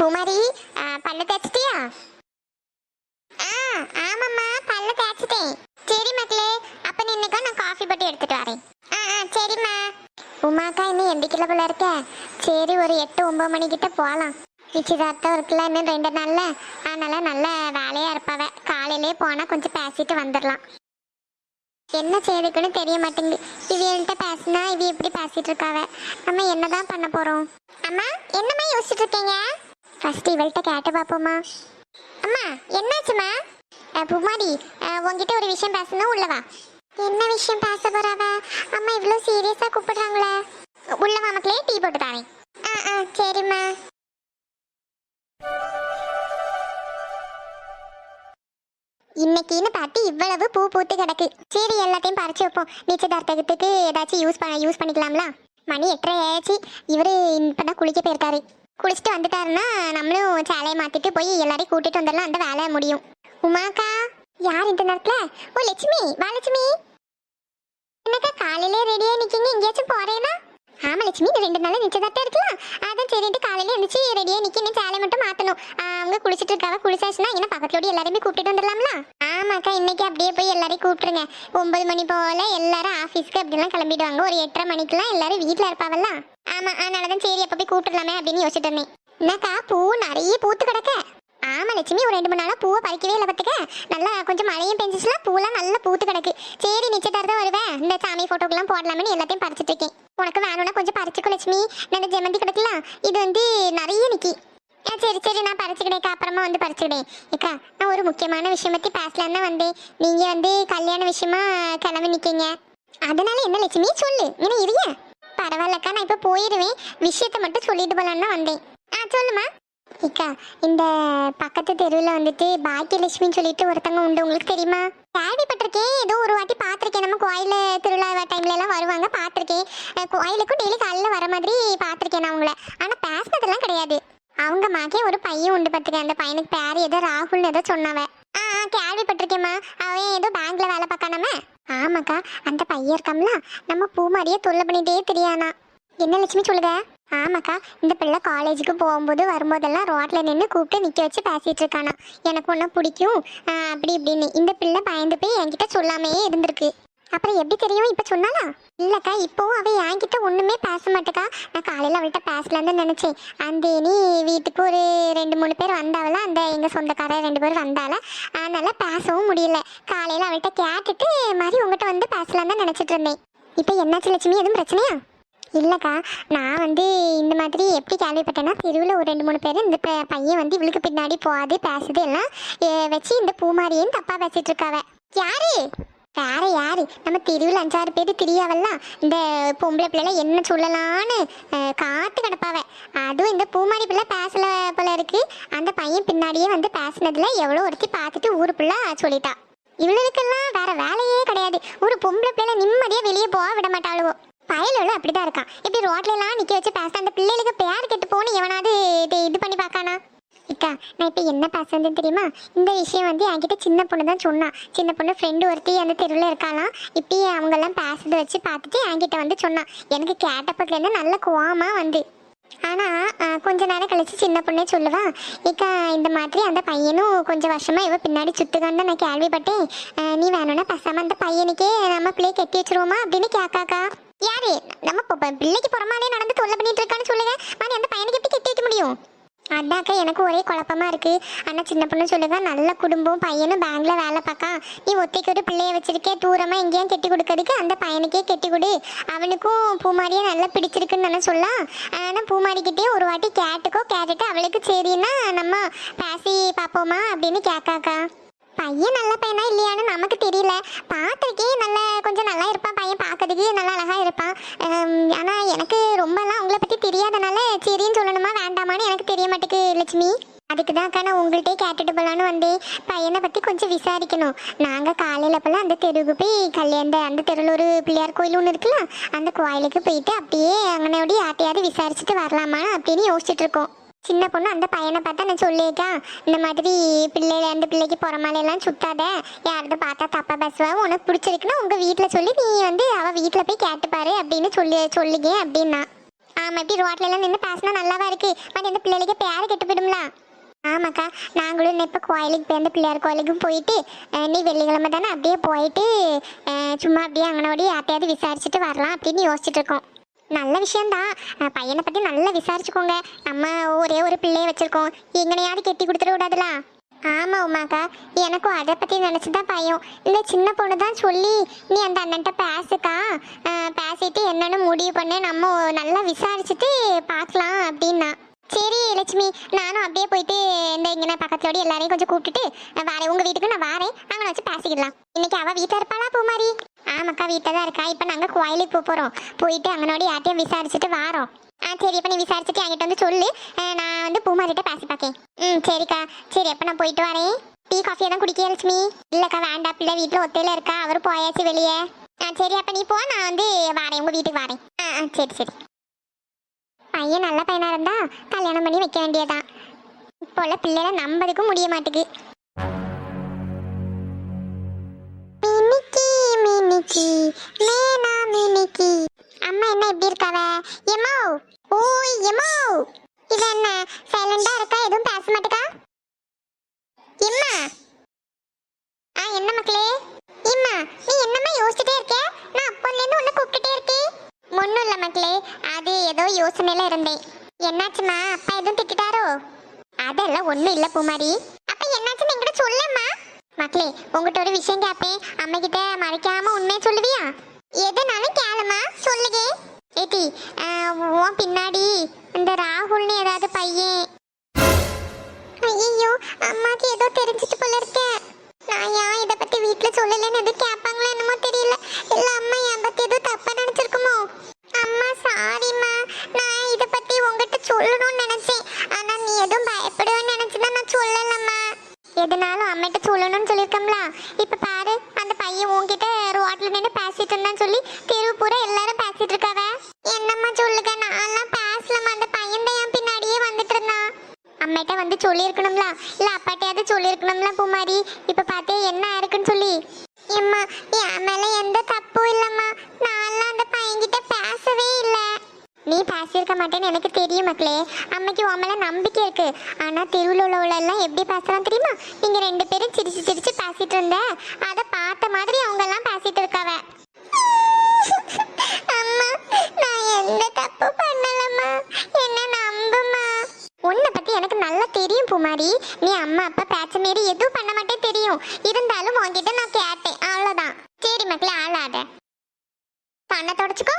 பூமாரி பல்லு தேய்ச்சிட்டியா? ஆ ஆமாம்மா பல்லு தேய்ச்சிட்டேன். சரி மக்களே அப்ப நீ நான் காஃபி பட்டி எடுத்துட்டு வரேன். ஆ ஆ சரிம்மா. உமாக்கா இன்னும் எந்திக்கல போல இருக்க. சரி ஒரு எட்டு ஒன்பது மணிக்கிட்ட போகலாம் நிச்சயதார்த்தம் இருக்குல்ல இன்னும் ரெண்டு நாளில். அதனால நல்ல வேலையாக இருப்பாவ. காலையிலே போனால் கொஞ்சம் பேசிட்டு வந்துடலாம் என்ன செய்யறதுக்குன்னு தெரிய மாட்டேங்குது. இவியன்ட்ட பேசினா இவ எப்படி பேசிட்டு இருக்காவ? நம்ம என்னதான் பண்ண போறோம்? அம்மா என்னம்மா யோசிச்சுட்டு இருக்கீங்க? ஃபர்ஸ்ட் இவள்கிட்ட கேட்டு பார்ப்போமா? அம்மா என்னாச்சுமா அஹ், புமாரி அஹ், உன்கிட்ட ஒரு விஷயம் பேசணும் உள்ளவா என்ன விஷயம் பேச போறாவ அம்மா இவ்வளோ சீரியஸா கூப்பிடுறாங்களே. உள்ளவா மக்களே டீ போட்டு தாரேன். ஆ ஆ சரிம்மா இன்னைக்குன்னு பார்த்து இவ்வளவு பூ பூத்து கிடக்கு. சரி எல்லாத்தையும் பறிச்சு வைப்போம். நிச்சயதார்த்தத்துக்கு ஏதாச்சும் யூஸ் பண்ண யூஸ் பண்ணிக்கலாம்ல? மணி எட்டரை ஆச்சு இவரு இப்பதான் குளிக்க போயிருக்காரு. குளிச்சுட்டு வந்துட்டாருன்னா நம்மளும் சேலையை மாத்திட்டு போய் எல்லாரையும் கூட்டிட்டு வந்துடலாம். அந்த வேலை முடியும். உமாக்கா யார் இந்த நேரத்துல? ஓ லட்சுமி வா லட்சுமி. என்னக்கா காலையிலே ரெடியா நிக்கீங்க? எங்கேயாச்சும் போறேனா ஆமா லட்சுமி இது ரெண்டு நாள் நிச்சயதார்த்தம் இருக்கலாம் அதான் சரிட்டு காலையில எழுந்துச்சு ரெடியா நிக்கணும் சேலை மட்டும் மாத்தணும். அவங்க குளிச்சிட்டு இருக்காவ குளிச்சாச்சுன்னா என்ன பக்கத்துல எல்லாருமே கூப்பிட்டு வந்துடலாம்ல? அக்கா இன்னைக்கு அப்படியே போய் எல்லாரையும் கூப்பிட்டுருங்க. ஒன்பது மணி போல எல்லாரும் ஆஃபீஸ்க்கு அப்படிலாம் கிளம்பிடுவாங்க. ஒரு எட்டரை மணிக்கெல்லாம் எல்லாரும் வீட்ல இருப்பாவல்ல? ஆமா அதனாலதான் சரி அப்ப போய் கூப்பிட்டுலாமே அப்படின்னு யோசிச்சுட்டு இருந்தேன். என்னக்கா பூ நிறைய பூத்து கிடக்க. ஆமா லட்சுமி ஒரு ரெண்டு மூணு நாளா பூவை பறிக்கவே இல்லை பார்த்துக்க நல்லா கொஞ்சம் மழையும் பெஞ்சிச்சுன்னா பூலாம் நல்லா பூத்து கிடக்கு. சரி நிச்சயதார்த்தம் வருவேன். இந்த சாமி ஃபோட்டோக்கெல்லாம் போடலாம்னு எல்லாத்தையும் பறிச்சிட்டு இருக்கேன். உனக்கு வேணும்னா கொஞ்சம் பறிச்சுக்கோ லட்சுமி. நான் ஜெமந்தி கிடக்கலாம் இது வந்து நிறைய நிற்கி ஆ சரி சரி நான் பறிச்சுக்கிடேக்கா அப்புறமா வந்து பறிச்சுக்கிடேன் ஏக்கா நான் ஒரு முக்கியமான விஷயம் பற்றி பேசலான்னு தான் வந்தேன். நீங்கள் வந்து கல்யாண விஷயமா கிளம்பி நிற்கீங்க அதனால என்ன லட்சுமி? சொல்லு. என்ன இருங்க பரவாயில்லக்கா நான் இப்போ போயிடுவேன் விஷயத்த மட்டும் சொல்லிட்டு போகலான்னு தான் வந்தேன். ஆ சொல்லுமா இக்கா இந்த பக்கத்து தெருவில் வந்துட்டு பாக்கியலட்சுமின்னு சொல்லிட்டு ஒருத்தவங்க உண்டு. உங்களுக்கு தெரியுமா? கேள்விப்பட்டிருக்கேன். ஏதோ ஒரு வாட்டி பார்த்துருக்கேன். நம்ம கோயில் திருவிழா டைம்ல எல்லாம் வருவாங்க. பார்த்துருக்கேன். கோயிலுக்கும் டெய்லி காலையில் வர மாதிரி பார்த்துருக்கேன் நான் அவங்கள ஆனால் பேசினதெல்லாம் கிடையாது. அவங்க மகன் ஒரு பையன் உண்டு பார்த்துக்கேன் அந்த பையனுக்கு பேர் ஏதோ ராகுல்னு ஏதோ சொன்னவ. ஆ கேள்விப்பட்டிருக்கேம்மா. அவன் ஏதோ பேங்க்ல வேலை பார்க்கானமே? ஆமாக்கா அந்த பையன் இருக்காம்ல. நம்ம பூ மாதிரியே தொல்லை பண்ணிட்டே தெரியானா. என்ன லட்சுமி சொல்லுங்க ஆமாக்கா இந்த பிள்ளை காலேஜுக்கு போகும்போது வரும்போதெல்லாம் ரோட்டில் நின்று கூப்பிட்டு நிற்க வச்சு பேசிகிட்டு இருக்கானா. எனக்கு ஒன்றும் பிடிக்கும். அப்படி இப்படின்னு. இந்த பிள்ளை பயந்து போய் என்கிட்ட சொல்லாமையே இருந்திருக்கு. அப்புறம் எப்படி தெரியும்? இப்போ சொன்னாலா இல்லைக்கா இப்போவும் அவள் என்கிட்ட ஒன்றுமே பேச மாட்டேக்கா. நான் காலையில் அவள்கிட்ட பேசலான்னு நினச்சேன். அந்த நீ வீட்டுக்கு ஒரு ரெண்டு மூணு பேர் வந்தாவல அந்த எங்கள் சொந்தக்கார ரெண்டு பேர் வந்தால அதனால் பேசவும் முடியல. காலையில் அவள்கிட்ட கேட்டுட்டு மாதிரி உங்கள்கிட்ட வந்து பேசலான்னு தான் நினைச்சிட்டு இருந்தேன். இப்போ என்னாச்சு லட்சுமி? எதுவும் பிரச்சனையா? இல்லைக்கா நான் வந்து இந்த மாதிரி எப்படி கேள்விப்பட்டேன்னா தெருவில் ஒரு ரெண்டு மூணு பேர் இந்த பையன் வந்து இவளுக்கு பின்னாடி போகாது பேசுது எல்லாம் வச்சு இந்த பூமாரியன்னு தப்பாக பேசிட்டு இருக்காவ. யாரு? வேற யாரு? நம்ம தெருவில் அஞ்சாறு பேர் தெரியாவல்ல. இந்த பொம்பளை பிள்ளைல என்ன சொல்லலான்னு காத்து கிடப்பாவ. அதுவும் இந்த பூமாரி பிள்ளை பேசல போல இருக்கு. அந்த பையன் பின்னாடியே வந்து பேசுனதுல எவ்வளோ ஒருத்தி பார்த்துட்டு ஊருக்குள்ள சொல்லிட்டா. இவளுக்கெல்லாம் வேற வேலையே கிடையாது. ஒரு பொம்பளை பிள்ளை நிம்மதியா வெளியே போக விட மாட்டாளுவோ. பயலுள்ள அப்படிதான் இருக்கான். இப்படி ரோட்ல எல்லாம் நிக்க வச்சு பேச அந்த பிள்ளைகளுக்கு பேர் கெட்டு போன்னு எவனாவது இது இது பண்ணி பார்க்கானா? இக்கா நான் இப்போ என்ன பேசுறதுன்னு தெரியுமா? இந்த விஷயம் வந்து என்கிட்ட சின்ன பொண்ணு தான் சொன்னான் சின்ன பொண்ணு ஃப்ரெண்டு ஒருத்தி அந்த தெருவில் இருக்காளாம். இப்பயே அவங்கெல்லாம் பேசுறது வச்சு பார்த்துட்டு என்கிட்ட வந்து சொன்னான் எனக்கு கேட்டப்பதுலேருந்து நல்ல கோவமா வந்து. ஆனால் கொஞ்ச நேரம் கழிச்சு சின்ன பொண்ணே சொல்லுவா இக்கா இந்த மாதிரி அந்த பையனும் கொஞ்சம் வருஷமாக இவ பின்னாடி சுத்துக்கான்னு நான் கேள்விப்பட்டேன். நீ வேணும்னா பேசாம அந்த பையனுக்கே நம்ம பிள்ளையை கட்டி வச்சிருவோமா? அப்படின்னு கேட்காக்கா யாரு? நம்ம பிள்ளைக்கு புறமாலே நடந்து தொல்லை பண்ணிட்டு இருக்கான்னு சொல்லுங்க. மாதிரி அந்த பையனுக்கு எப்படி கட்டி வைக்க முடியும்? அதாக்கா எனக்கு ஒரே குழப்பமா இருக்கு. ஆனா சின்ன பொண்ணு சொல்லுங்க நல்ல குடும்பம் பையனும் பேங்க்ல வேலை பார்க்கான் நீ ஒத்தைக்கு ஒரு பிள்ளைய வச்சிருக்கே தூரமா எங்கேயும் கெட்டி கொடுக்கறதுக்கு அந்த பையனுக்கே கெட்டி கொடு. அவனுக்கும் பூமாரியை நல்லா பிடிச்சிருக்குன்னு நான் சொல்லலாம் ஆனா பூமாரிக்கிட்டே ஒரு வாட்டி கேட்டுக்கோ கேட்டுட்டு அவளுக்கு சரின்னா நம்ம பேசி பார்ப்போமா அப்படின்னு கேட்காக்கா. பையன் நல்ல பையனா இல்லையான்னு நமக்கு தெரியல. பார்த்துருக்கே நல்ல கொஞ்சம் நல்லா இருப்பான். பையன் பார்க்கறதுக்கு நல்லா அழகா இருப்பான். ஆனால் ஆனா எனக்கு ரொம்பலாம் அவங்கள பத்தி தெரியாதனால சரின்னு சொல்லணுமா வேண்டாமான்னு எனக்கு தெரிய மாட்டேங்குது லட்சுமி. அதுக்கு தான் அக்கா நான் உங்கள்கிட்டே கேட்டுட்டு போகலான்னு வந்தேன். பையனை பற்றி கொஞ்சம் விசாரிக்கணும். நாங்கள் காலையில் போல அந்த தெருவுக்கு போய் கல்யாண அந்த தெருவில் ஒரு பிள்ளையார் கோயில் ஒன்று இருக்குல்ல அந்த கோயிலுக்கு போயிட்டு அப்படியே அங்கனோடி யார்ட்டையாவது விசாரிச்சுட்டு வரலாமா அப்படின்னு யோசிச்சுட்டு இருக்கோம். சின்ன பொண்ணு அந்த பையனை பார்த்தா நான் சொல்லியிருக்கேன். இந்த மாதிரி பிள்ளைல அந்த பிள்ளைக்கு புறமாலையெல்லாம் சுத்தாத. யாராவது பார்த்தா தப்பா பேசுவா? உனக்கு பிடிச்சிருக்குன்னா உங்க வீட்டில் சொல்லி நீ வந்து அவ வீட்டில் போய் கேட்டுப்பாரு அப்படின்னு சொல்லி சொல்லுங்க அப்படின்னா. ஆமா இப்படி ரோட்ல எல்லாம் நின்று பேசினா நல்லாவா இருக்கு? பட் இந்த பிள்ளைகளுக்கு பேர கெட்டு போயிடும்ல. ஆமாக்கா நாங்களும் இப்போ கோயிலுக்கு போய் அந்த பிள்ளையார் கோயிலுக்கும் போயிட்டு நீ வெள்ளிக்கிழமை தானே அப்படியே போயிட்டு சும்மா அப்படியே அங்கனோடி யார்ட்டையாவது விசாரிச்சுட்டு வரலாம் அப்படின்னு யோசிச்சுட்டு இருக்கோம். நல்ல விஷயம்தான். பையனை பற்றி நல்லா விசாரிச்சுக்கோங்க. நம்ம ஒரே ஒரு பிள்ளைய வச்சுருக்கோம். எங்கனையாவது கெட்டி கொடுத்துட விடாதுல ஆமாம் உமாக்கா எனக்கும் அதை பற்றி நினச்சி தான் பயம். இல்லை சின்ன பொண்ணு தான் சொல்லி நீ அந்த அண்ணன்ட்ட பேசுக்கா. பேசிட்டு என்னென்னு முடிவு பண்ணு. நம்ம நல்லா விசாரிச்சுட்டு பார்க்கலாம் அப்படின்னா. சரி லட்சுமி. நானும் அப்படியே போயிட்டு இந்த இங்கே பக்கத்தோட எல்லாரையும் கொஞ்சம் கூப்பிட்டுட்டு வாரேன். உங்கள் வீட்டுக்கு நான் வாரேன். அவனை வச்சு பேசிக்கலாம். இன்னைக்கு அவள் வீட்டில் இருப்பாளா பூமாரி? ஆமாக்கா வீட்டில் தான் இருக்கா. இப்போ நாங்கள் கோயிலுக்கு போக போகிறோம் போயிட்டு அங்கனோட யார்ட்டையும் விசாரிச்சுட்டு வாரோம். ஆ சரி இப்போ நீ விசாரிச்சுட்டு என்கிட்ட வந்து சொல்லு. நான் வந்து பூமாரிட்ட பேசி பார்க்கேன் ம் சரிக்கா. சரி அப்போ நான் போயிட்டு வரேன். டீ காஃபியை தான் குடிக்க லட்சுமி? இல்லைக்கா வேண்டாம். பிள்ளை வீட்டில் ஒத்தையில் இருக்கா. அவர் போயாச்சு வெளியே. ஆ சரி அப்போ நீ போ. நான் வந்து வாரேன். உங்கள் வீட்டுக்கு வாரேன். ஆ ஆ சரி சரி. பையன் நல்ல பையனாக இருந்தா கல்யாணம் பண்ணி வைக்க வேண்டியதான் இப்போ உள்ள பிள்ளைகளை நம்பதுக்கும் முடிய மாட்டேங்குது மினிக்கி மினிக்கி மேனா மினிக்கி. அம்மா என்ன இப்படி இருக்காவ? எமோ ஓய் எமோ இது என்ன சைலண்டா இருக்கா எதுவும் பேச மாட்டேக்கா எம்மா ஆ என்ன மக்களே எம்மா நீ என்னம்மா யோசிச்சுட்டே இருக்க நான் அப்போல இருந்து உன்னை கூப்பிட்டுட்டே இருக்கேன் ஒன்றும் இல்லை மக்களே அது ஏதோ யோசனையில இருந்தேன் என்னாச்சுமா அப்பா எதுவும் திட்டிட்டாரோ அதெல்லாம் ஒன்றும் இல்லை பூமாரி அப்ப என்னாச்சுன்னு என்கிட்ட சொல்லம்மா. மக்களே உங்ககிட்ட ஒரு விஷயம் கேட்பேன் அம்மா கிட்ட மறைக்காம உண்மையை சொல்லுவியா? எதுனாலும் கேளுமா சொல்லுங்க ஏட்டி உன் பின்னாடி இந்த ராகுல்னு ஏதாவது பையன். ஐயோ அம்மாக்கு ஏதோ தெரிஞ்சிட்டு போல இருக்க. நான் ஏன் இதை பத்தி வீட்டுல சொல்லலன்னு எதுவும் கேட்பாங்களோ என்னமோ தெரியல. இல்ல அம்மாட்ட வந்து சொல்லியிருக்கணும்ல. இல்ல அப்பாட்டையாவது சொல்லியிருக்கணும்ல பூமாரி. இப்ப பார்த்தே என்ன இருக்குன்னு சொல்லி. எம்மா என் மேல எந்த தப்பும் இல்லம்மா. நான்லாம் அந்த பையன்கிட்ட பேசவே இல்லை. நீ பேசியிருக்க மாட்டேன்னு எனக்கு தெரியும் மக்களே. அம்மைக்கு உன் மேல நம்பிக்கை இருக்கு. ஆனா தெருவில் உள்ளவள எல்லாம் எப்படி பேசலாம் தெரியுமா நீங்க ரெண்டு பேரும் சிரிச்சு சிரிச்சு பேசிட்டு இருந்த அதை பார்த்த மாதிரி அவங்க எல்லாம் பேசிட்டு இருக்காவ அம்மா நான் எந்த தப்பு பண்ணலம்மா என்ன நம்புமா உன்னை பத்தி எனக்கு நல்லா தெரியும் பூமாரி நீ அம்மா அப்பா பேச்ச மீறி எதுவும் பண்ண மாட்டே தெரியும் இருந்தாலும் உன்கிட்ட நான் கேட்டேன் அவ்வளவுதான் சரி மக்களே ஆளாத கண்ணை தொடச்சுக்கோ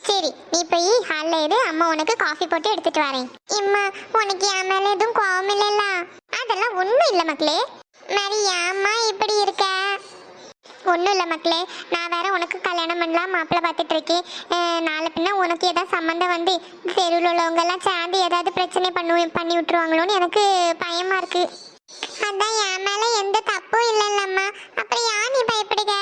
சரி நீ போய் ஹாலில் இரு. அம்மா உனக்கு காஃபி போட்டு எடுத்துட்டு வரேன். இம்மா உனக்கு என் மேலே எதுவும் கோவம் இல்லைல்ல? அதெல்லாம் ஒன்றும் இல்லை மக்களே. மாதிரி ஏம்மா இப்படி இருக்க? ஒன்றும் இல்லை மக்களே. நான் வேற உனக்கு கல்யாணம் பண்ணலாம் மாப்பிள்ளை பார்த்துட்டு இருக்கேன். நாளை பின்ன உனக்கு ஏதாவது சம்மந்தம் வந்து தெருவில் உள்ளவங்கெல்லாம் சேர்ந்து ஏதாவது பிரச்சனை பண்ணு பண்ணி விட்டுருவாங்களோன்னு எனக்கு பயமா இருக்கு. அதான் என் மேலே எந்த தப்பும் இல்லைல்லம்மா. அப்புறம் ஏன் நீ பயப்படுக?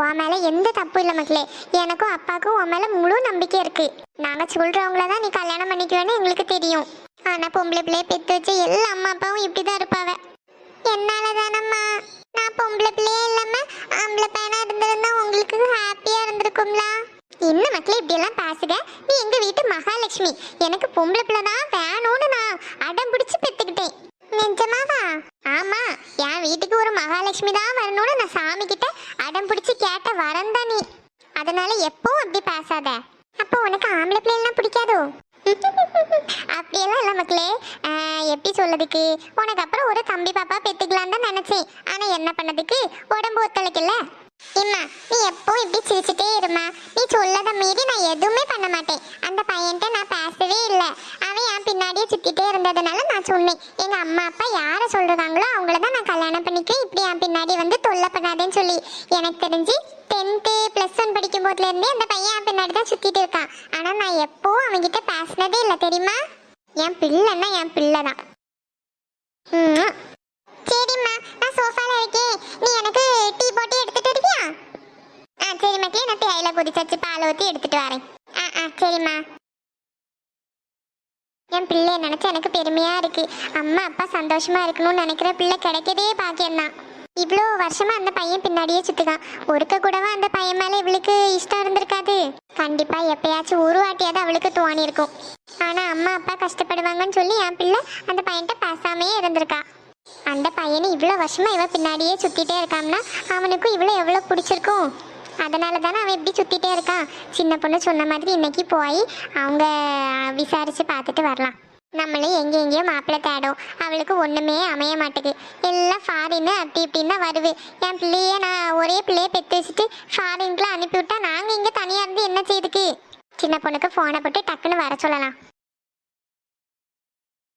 உன் மேலே எந்த தப்பும் இல்லை மக்களே. எனக்கும் அப்பாவுக்கும் உன் மேல முழு நம்பிக்கை இருக்கு. நாங்கள் சொல்றவங்கள தான் நீ கல்யாணம் பண்ணிக்குவேன்னு எங்களுக்கு தெரியும். ஆனா பொம்பளை பிள்ளைய பெத்து வச்சு எல்லா அம்மா அப்பாவும் இப்படிதான் இருப்பாவ. என்னால தானம்மா நான் பொம்பளை பிள்ளையே இல்லாமல் ஆம்பளை பையனாக இருந்திருந்தா உங்களுக்கு ஹாப்பியா இருந்திருக்கும்ல? என்ன மக்களே இப்படி எல்லாம் பேசுக? நீ எங்க வீட்டு மகாலட்சுமி. எனக்கு பொம்பளை பிள்ளை தான் வேணும்னு நான் அடம் பிடிச்சி பெத்துக்கிட்டேன். நிஜமாவா? ஆமா என் வீட்டுக்கு ஒரு மகாலட்சுமி தான் வரணும்னு நான் சாமி கிட்ட அடம் பிடிச்சு கேட்ட வரம் நீ. அதனால எப்பவும் அப்படி பேசாத. அப்போ உனக்கு ஆம்பளை பிள்ளைலாம் பிடிக்காதோ? அப்படியெல்லாம் இல்லை மக்களே. ஆஹ், எப்படி சொல்லதுக்கு உனக்கு அப்புறம் ஒரு தம்பி பாப்பா பெற்றுக்கலாம் தான் நினைச்சேன். ஆனா என்ன பண்ணதுக்கு? உடம்பு ஒத்துழைக்கல. இம்மா நீ எப்பவும் இப்படி சிரிச்சுட்டே இருமா நீ சொல்லத மீறி நான் எதுவுமே பண்ண மாட்டேன். அந்த பையன்கிட்ட நான் பேசவே இல்லை. பின்னாடியே சுத்திட்டே இருந்ததுனால நான் சொன்னேன். எங்க அம்மா அப்பா யாரை சொல்றாங்களோ அவங்கள தான் நான் கல்யாணம் பண்ணிக்கிறேன். இப்படி என் பின்னாடி வந்து தொல்லை பண்ணாதேன்னு சொல்லி. எனக்கு தெரிஞ்சு டென்த்து ப்ளஸ் ஒன் படிக்கும் போதுலேருந்தே அந்த பையன் என் பின்னாடி தான் சுற்றிட்டு இருக்கான். ஆனா நான் எப்போ அவன்கிட்ட பேசினதே இல்லை தெரியுமா? என் பிள்ளைன்னா என் பிள்ளை தான். சரிம்மா நான் சோஃபால இருக்கேன். நீ எனக்கு டீ போட்டு எடுத்துட்டு இருக்கியா ஆ சரி மக்களே நான் தேயில கொதிச்சு பால் ஊற்றி எடுத்துட்டு வரேன். ஆ ஆ சரிம்மா. என் பிள்ளைய நினைச்சு எனக்கு பெருமையா இருக்கு. அம்மா அப்பா சந்தோஷமா இருக்கணும்னு நினைக்கிற பிள்ளை கிடைக்கதே பாக்கியம்தான். இவ்வளோ வருஷமா அந்த பையன் பின்னாடியே சுற்றுக்கான் ஒருக்க கூடவா அந்த பையன் மேல இவளுக்கு இஷ்டம் இருந்திருக்காது? கண்டிப்பா எப்பயாச்சும் உருவாட்டியாவது அவளுக்கு தோணியிருக்கும் ஆனால் ஆனா அம்மா அப்பா கஷ்டப்படுவாங்கன்னு சொல்லி என் பிள்ளை அந்த பையன்கிட்ட பேசாமையே இருந்திருக்கா. அந்த பையனை இவ்வளோ வருஷமா இவ பின்னாடியே சுத்திட்டே இருக்காம்னா அவனுக்கும் இவ்வளோ எவ்வளோ பிடிச்சிருக்கும்? அதனால தானே அவன் இப்படி சுற்றிட்டே இருக்கான். சின்ன பொண்ணு சொன்ன மாதிரி இன்னைக்கு போய் அவங்க விசாரித்து பார்த்துட்டு வரலாம். நம்மளே எங்கே எங்கேயோ மாப்பிள்ளை தேடும். அவளுக்கு ஒன்றுமே அமைய மாட்டேங்குது எல்லாம் ஃபாரின்னு அப்படி இப்படின்னு தான் வருது. என் பிள்ளையே நான் ஒரே பிள்ளையை பெற்று வச்சுட்டு ஃபாரின்க்குலாம் அனுப்பி விட்டா நாங்கள் இங்கே தனியாக இருந்து என்ன செய்யுதுக்கு சின்ன பொண்ணுக்கு ஃபோனை போட்டு டக்குன்னு வர சொல்லலாம்.